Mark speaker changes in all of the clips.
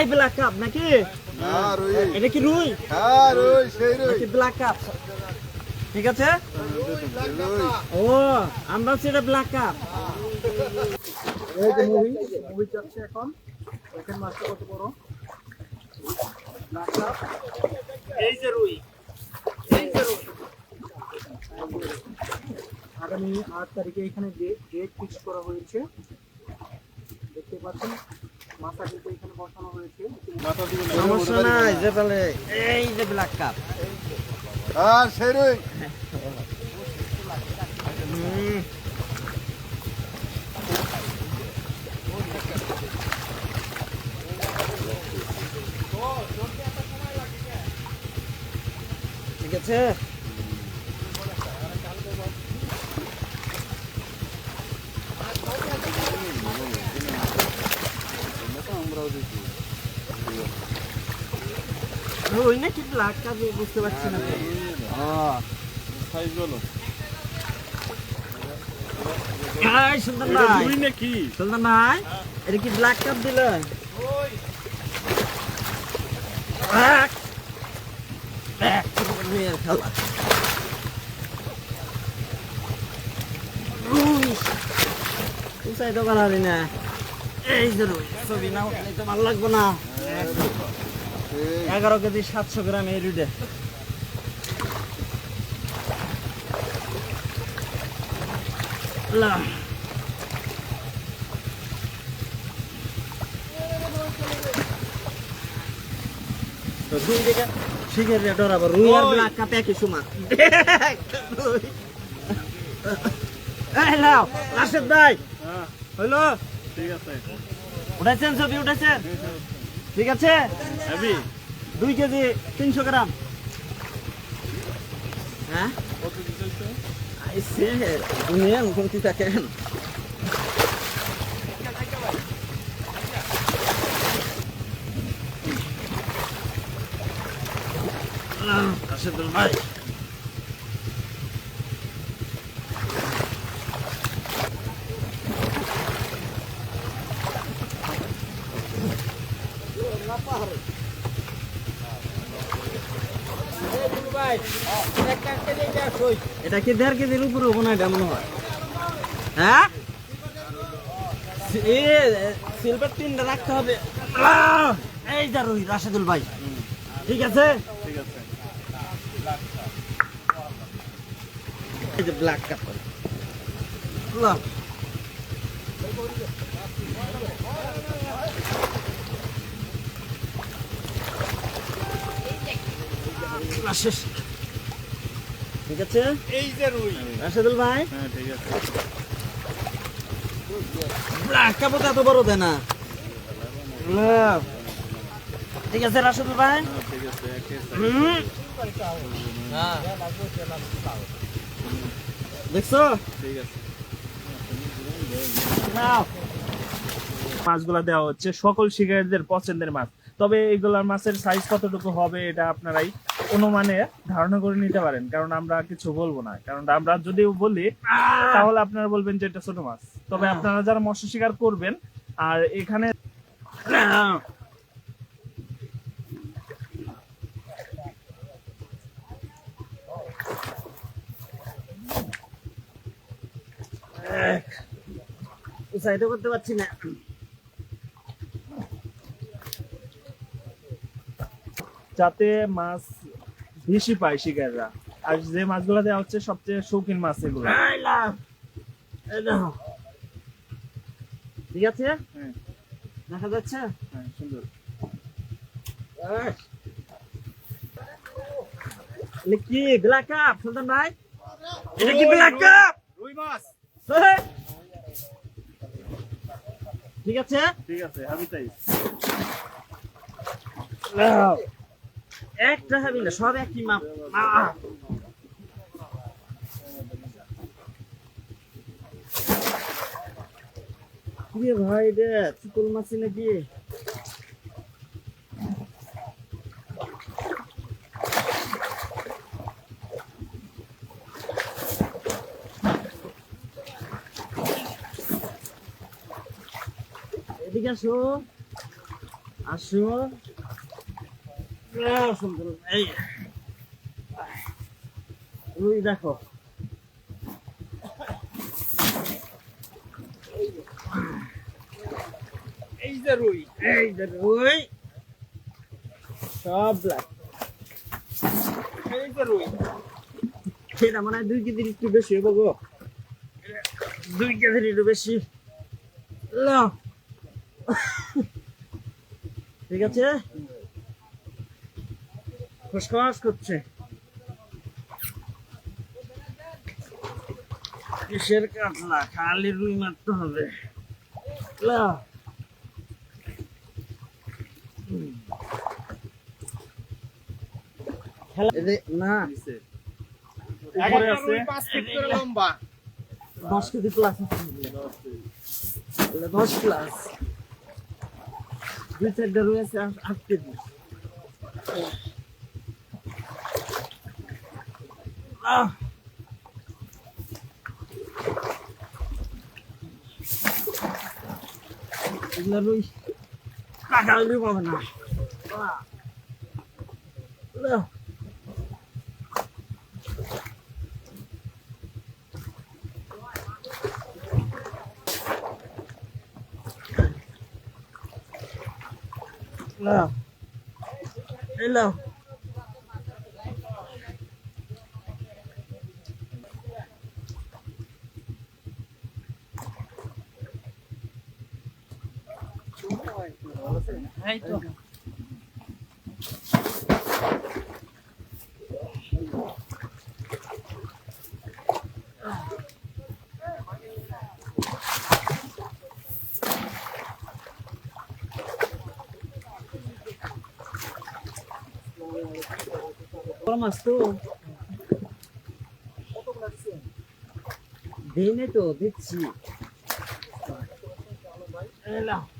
Speaker 1: এটাই black cup নাকি
Speaker 2: না রুই
Speaker 1: এটা কি রুই
Speaker 2: হ্যাঁ রুই রুই
Speaker 1: ব্ল্যাক কাপ ঠিক আছে ও আমরা হচ্ছে এটা ব্ল্যাক কাপ
Speaker 3: এই যে মুভি মুভি এখন দেখেন মাছটা কত বড়
Speaker 1: এই যে রুই
Speaker 3: আগামী আট তারিখে এখানে ডেট ফিক্স করা হয়েছে। দেখতে পাচ্ছেন? মাথা কিন্তু এখানে বসানো হয়েছে
Speaker 1: সমস্যা নাই যে তাহলে এই যে ব্ল্যাক কাপ
Speaker 2: সেই রুই।
Speaker 1: ঠিক আছে? রুই নাকি ব্ল্যাক কাপ বুঝতে পারছি না কি ব্ল্যাক কাপ দিলে খেলা রুই উঁচাই না এই ছবি না তো ভালো লাগবে না। এগারো কেজি সাতশো গ্রাম এই তো দুই দিকে শিখের রেট ওর আবার রুই আর ব্ল্যাক কাপ একই সমান। এই লাও রাশেদ ভাই। হইল?
Speaker 2: ঠিক আছে।
Speaker 1: উঠাইছেন ছবি উঠাইছেন? ঠিক আছে? দুই কেজি তিনশো গ্রাম। হ্যাঁ? মুখোমুখি থাকেন। ভাই। এটা কি দেড় কেজির উপরে হব না এটা মনে হয়? হ্যাঁ? সিলভার টিনটা রাখতে হবে! এই যা রুই রাশেদুল ভাই। ঠিক আছে?
Speaker 2: আছে
Speaker 1: এই যে ব্ল্যাক কাপ শেষ। ঠিক আছে?
Speaker 2: এই যে রুই।
Speaker 1: রাশেদুল ভাই?
Speaker 2: হ্যাঁ ঠিক আছে।
Speaker 1: এত বড় দেয় না। ঠিক আছে রাশেদুল ভাই?
Speaker 2: হ্যাঁ ঠিক আছে
Speaker 1: হুম। দেখছ?
Speaker 2: ঠিক আছে।
Speaker 4: মাছগুলা দেওয়া হচ্ছে। সকল শিকারীদের পছন্দের মাছ। তবে এগুলার মাছের সাইজ কতটুকু হবে এটা আপনারাই অনুমানে ধারণা করে নিতে পারেন কারণ আমরা কিছু বলব না। কারণ আমরা যদি বলি তাহলে আপনারা বলবেন যে এটা ছোট মাছ। তবে
Speaker 1: হ্যাঁ।
Speaker 4: আপনারা যারা মৎস্য শিকার করবেন আর এখানে
Speaker 1: উৎসাহিত করতে পারছি না।
Speaker 4: যাতে মাছ বেশি পায় শিকাররা। আর যে মাছগুলো দেওয়া হচ্ছে সবচেয়ে শৌখিন মাছ এগুলো।
Speaker 1: ঠিক আছে?
Speaker 4: হ্যাঁ।
Speaker 1: দেখা যাচ্ছে?
Speaker 4: হ্যাঁ সুন্দর।
Speaker 1: কি ব্ল্যাক কাপ সুলতান ভাই? এটা কি ব্ল্যাক কাপ
Speaker 2: রুই মাছ।
Speaker 1: ঠিক আছে?
Speaker 4: ঠিক আছে আমি তাই।
Speaker 1: একটা হাবি না সব একই মাপ। ভাই রে চিকল মাছি নাকি? এদিকে আসো। আসো। এই রুই দেখো
Speaker 2: রুই।
Speaker 1: সব ব্ল্যাক
Speaker 2: এই যে রুই।
Speaker 1: সেটা মানে দুই কেজির একটু বেশি হবে গো দুই কেজির একটু বেশি। ঠিক আছে? খসখস করছে। কিসের কাতলা খালি রুই মারতে হবে। না।
Speaker 4: উপরে আছে
Speaker 2: পাঁচ ফিট করে লম্বা।
Speaker 1: দশ কেজি প্লাস দশ প্লাস দুই চারটা রয়েছে আট- আট কেজি। আহ! এগুলা রুই টাকা হইলেও পাবে না আহ! আহ! এই তো মাছ তো। দিনে তো দিচ্ছি।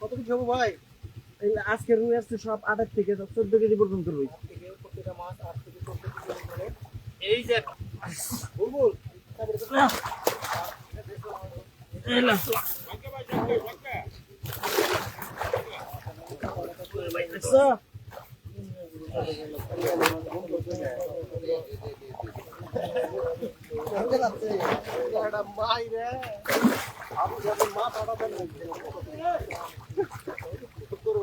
Speaker 3: কত কিছু হবে ভাই?
Speaker 1: এই আজকে রুই আসছে সব আটের থেকে চোদ্দ কেজি পর্যন্ত রুই
Speaker 3: মাছ আট
Speaker 2: এই যে
Speaker 3: বুলবুল
Speaker 1: নাও। এই নাও।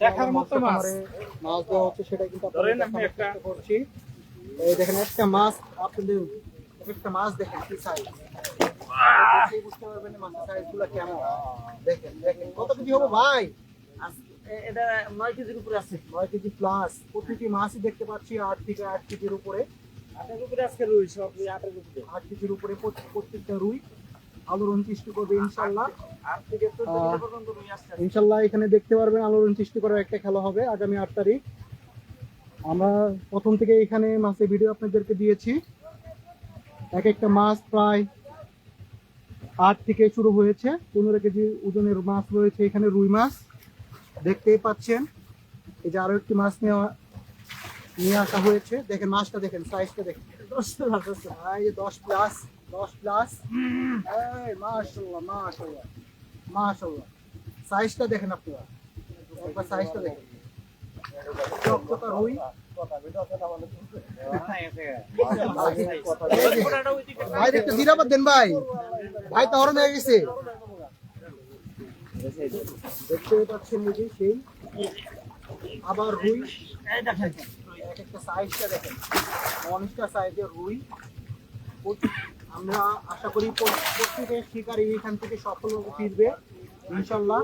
Speaker 2: দেখার মতো মাছ।
Speaker 3: মাছ দেওয়া হচ্ছে সেটা কিন্তু
Speaker 2: ধরেন আমি একটা-
Speaker 3: করছি। এই দেখেন, একটা মাছ আপনাদের একটা মাছ দেখেন, কি সাইজ বুঝতে পারবেন মাছের সাইজগুলো কেমন দেখেন দেখেন, কত হবে ভাই?
Speaker 1: এটা নয় কেজির উপরে আছে।
Speaker 3: নয় কেজি প্লাস প্রতিটি মাছই দেখতে পাচ্ছি আট থেকে আট কেজির উপরে।
Speaker 1: আটের উপরে আজকে রুই সব রুই আটের উপরে।
Speaker 3: আট কেজির উপরে প্রত্যেক- প্রত্যেকটা রুই আলোড়ন সৃষ্টি করবে ইনশাল্লাহ। ইনশাল্লাহ এখানে দেখতে পারবেন আলোড়ন সৃষ্টি করার একটা খেলা হবে আগামী আট তারিখ। আমরা প্রথম থেকে এখানে মাছের ভিডিও আপনাদেরকে দিয়েছি। এক একটা মাছ প্রায় আট থেকে শুরু হয়েছে। পনেরো কেজি ওজনের মাছ রয়েছে এখানে রুই মাছ। দেখতেই পাচ্ছেন। এই যে আরও একটি মাছ নেওয়া নিয়ে আসা হয়েছে। দেখেন মাছটা দেখেন সাইজটা দেখেন।
Speaker 1: দশ প্লাস
Speaker 3: দশ প্লাস দশ প্লাস মাশাল্লাহ মাশাল্লাহ মাশাল্লাহ সাইজটা দেখেন আপনারা। একবার সাইজটা দেখেন। চকচকা রুই। ভাই একটা জিরাবাদ দেন ভাই। ভাই তো হরণ হয়ে গেছে। দেখতে পাচ্ছেন এই সেই আবার রুই।
Speaker 1: দেখেন
Speaker 3: এক একটা সাইজটা দেখেন। অনেকটা সাইজের রুই। আমরা আশা করি প্র- প্রত্যেকের শিকারী এখান থেকে সফলভাবে ফিরবে ইনশাল্লাহ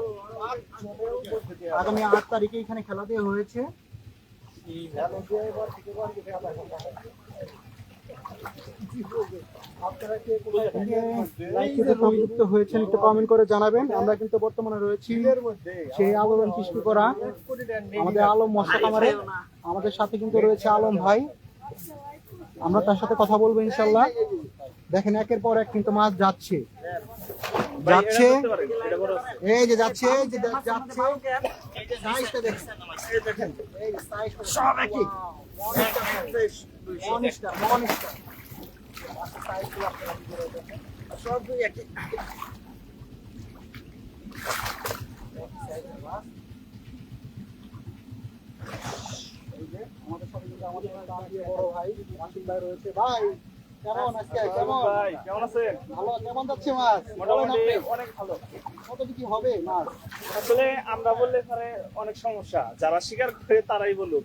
Speaker 3: আগামী আট তারিখে এখানে খেলা দেওয়া হয়েছে। সংযুক্ত হয়েছেন একটু কমেন্ট করে জানাবেন। আমরা কিন্তু বর্তমানে রয়েছি সেই আলোড়ন সৃষ্টি করা আমাদের আলম মশা কামারে আমাদের সাথে কিন্তু রয়েছে আলম ভাই। আমরা তার সাথে কথা বলব ইনশাল্লাহ দেখেন একের পর এক কিন্তু মাছ যাচ্ছে। যাচ্ছে। এই যে যাচ্ছে এই যে যাচ্ছে। সাইজটা দেখেন।
Speaker 1: এই দেখেন
Speaker 3: এই সাইজটা
Speaker 1: সব একই।
Speaker 3: মনিস্টার মনিস্টার
Speaker 1: সব দুই একই
Speaker 3: আমাদের সাথে আমাদের বড় ভাই মাসিক ভাই রয়েছে ভাই কেমন আজকে কেমন
Speaker 4: ভাই কেমন আছেন?
Speaker 3: ভালো কেমন যাচ্ছে মাছ?
Speaker 4: মোটামুটি অনেক ভালো।
Speaker 3: কত কি হবে? মাছ
Speaker 4: আসলে আমরা বললে পরে অনেক সমস্যা। যারা স্বীকার করে তারাই বলুক।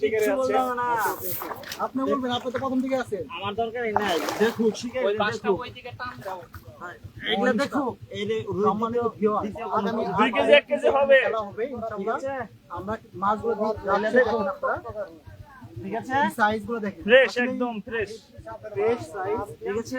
Speaker 4: শিকারে আছে।
Speaker 1: বললাম না।
Speaker 3: আপনি বলবেন আপনি তো প্রথম দিকে আছেন।
Speaker 1: আমার দরকারই নাই। দেখুক শিখে দেখুক। হ্যাঁ,
Speaker 4: দুই কেজি, এক কেজি হবে।
Speaker 3: আমরা মাছগুলো দেখুন
Speaker 1: দেখুন।
Speaker 3: আপনারা।
Speaker 1: ঠিক আছে?
Speaker 3: সাইজগুলো দেখেন।
Speaker 4: ফ্রেশ একদম ফ্রেশ
Speaker 3: ফ্রেশ সাইজ
Speaker 1: ঠিক আছে।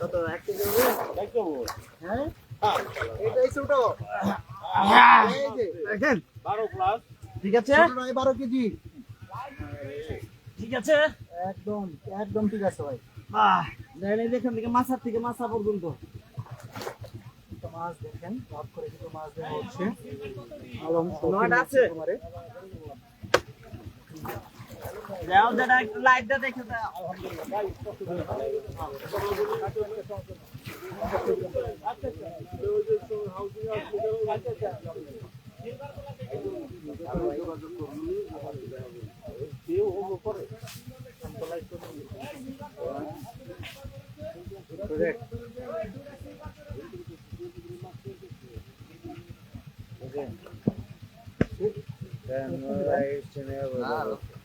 Speaker 1: কত এক কেজি হবে?
Speaker 3: হ্যাঁ? এটাই ছোট এই যে
Speaker 1: দেখেন। ঠিক আছে?
Speaker 3: বারো কেজি।
Speaker 1: ঠিক আছে?
Speaker 3: একদম একদম ঠিক আছে ভাই।
Speaker 1: বাহ। দেখেন এই দেখেন থেকে মাছার থেকে মাছা পর্যন্ত।
Speaker 3: মাছ দেখেন ভাগ করে কিন্তু মাছ দেওয়া হচ্ছে।
Speaker 1: নয়টা আছে? যাও দাদা একটু লাইটটা দেখে দাও
Speaker 3: আছে না?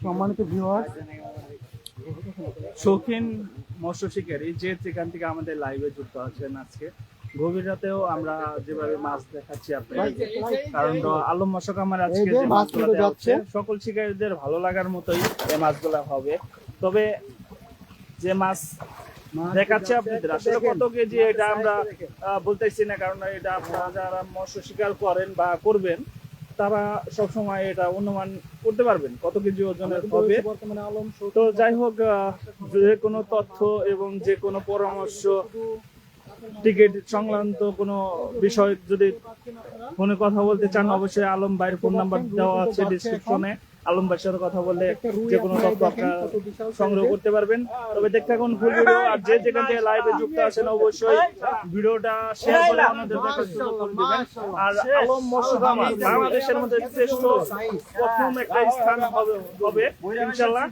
Speaker 3: সম্মানিত ভিউয়ার
Speaker 4: শৌখিন মৎস্য শিকারী যে যেখান থেকে আমাদের লাইভে যুক্ত আছেন আজকে গভীর রাতেও আমরা যেভাবে মাছ দেখাচ্ছি আপনাদের কারণ আলম মশক আমার আজকে
Speaker 3: যে মাছগুলো যাচ্ছে।
Speaker 4: সকল শিকারীদের ভালো লাগার মতোই এই মাছগুলো হবে। তবে যে মাছ দেখাচ্ছে আপনাদের আসলে কত কেজি এটা আমরা আহ, বলতেছি না কারণ এটা আপনারা যারা মৎস্য শিকার করেন বা করবেন তারা সবসময় এটা অনুমান করতে পারবেন কত কেজি ওজনের হবে। তো যাই হোক যে কোনো তথ্য এবং যে কোনো পরামর্শ টিকিট সংক্রান্ত কোনো বিষয় যদি ফোনে কথা বলতে চান অবশ্যই আলম ভাইয়ের ফোন নাম্বার দেওয়া আছে ডিসক্রিপশনে আলম ভাইয়ের সাথে কথা বললে যে কোনো তথ্য আপনারা সংগ্রহ করতে পারবেন। তবে দেখতে থাকুন ফুল ভিডিও আর যে যেখান থেকে লাইভে যুক্ত আছেন অবশ্যই ভিডিওটা শেয়ার করে আমাদের দেখার সুযোগ করে দিবেন। আর আলম মশলামা বাংলাদেশের মধ্যে শ্রেষ্ঠ প্রথম একটা স্থান হবে হবে ইনশাল্লাহ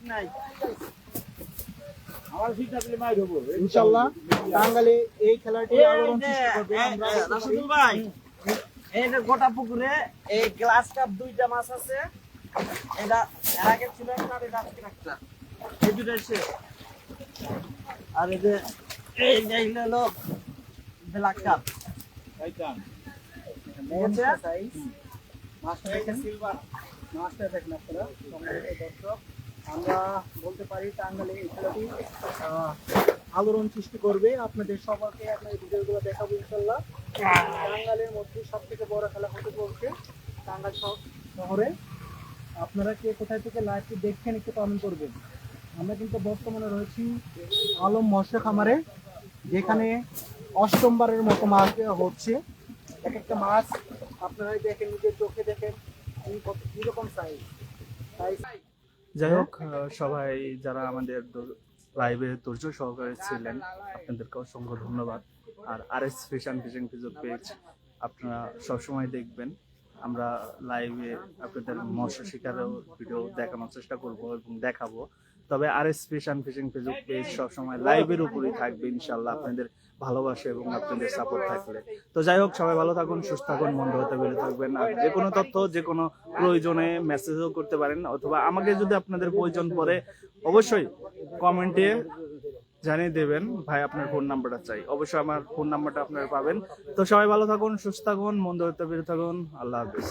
Speaker 3: এই খেলাটি আলোড়ন সৃষ্টি করবে আমরা
Speaker 1: গোটা পুকুরে এই গ্লাস কাপ দুইটা মাছ আছে। এটা আগে ছিল আর
Speaker 3: দর্শক, আমরা বলতে পারি আলোড়ন সৃষ্টি করবে। আপনাদের সবাইকে আপনার ভিডিওগুলো দেখাবো ইনশাল্লাহ টাঙ্গালের মধ্যে সব থেকে বড় খেলা হতে চলছে টাঙ্গাল শহরে। আপনারা কে কোথায় থেকে লাইভটি দেখছেন একটু কমেন্ট করবেন। আমরা কিন্তু বর্তমানে রয়েছি আলম মৎস্য খামারে, যেখানে অষ্টমবারের মতো মাছ দেওয়া হচ্ছে। এক একটা মাছ আপনারাই দেখেন, নিজের চোখে দেখেন কত- কীরকম সাইজ
Speaker 4: যাই হোক সবাই যারা আমাদের লাইভে ধৈর্য সহকারে ছিলেন, আপনাদেরকে অসংখ্য ধন্যবাদ। আর আর এস ফিশন ফিশিং ফিজুর পেজ আপনারা সবসময় দেখবেন। আমরা লাইভে আপনাদের মৎস্য শিকারের ভিডিও দেখানোর চেষ্টা করব এবং দেখাবো। তবে R S fishing fishing Facebook page সবসময় লাইভের উপরেই থাকবে ইনশাল্লাহ আপনাদের ভালোবাসা এবং আপনাদের সাপোর্ট থাকলে। তো যাই হোক, সবাই ভালো থাকুন, সুস্থ থাকুন মন্দ হতে বেরো থাকবেন। আর যে কোনো তথ্য, যে কোনো প্রয়োজনে মেসেজও করতে পারেন, অথবা আমাকে যদি আপনাদের প্রয়োজন পড়ে, অবশ্যই কমেন্টে জানিয়ে দেবেন, ভাই আপনার ফোন নাম্বারটা চাই। অবশ্যই আমার ফোন নাম্বারটা আপনারা পাবেন। তো সবাই ভালো থাকুন, সুস্থ থাকুন মন্দ হতে বেরো থাকুন। আল্লাহ হাফিজ।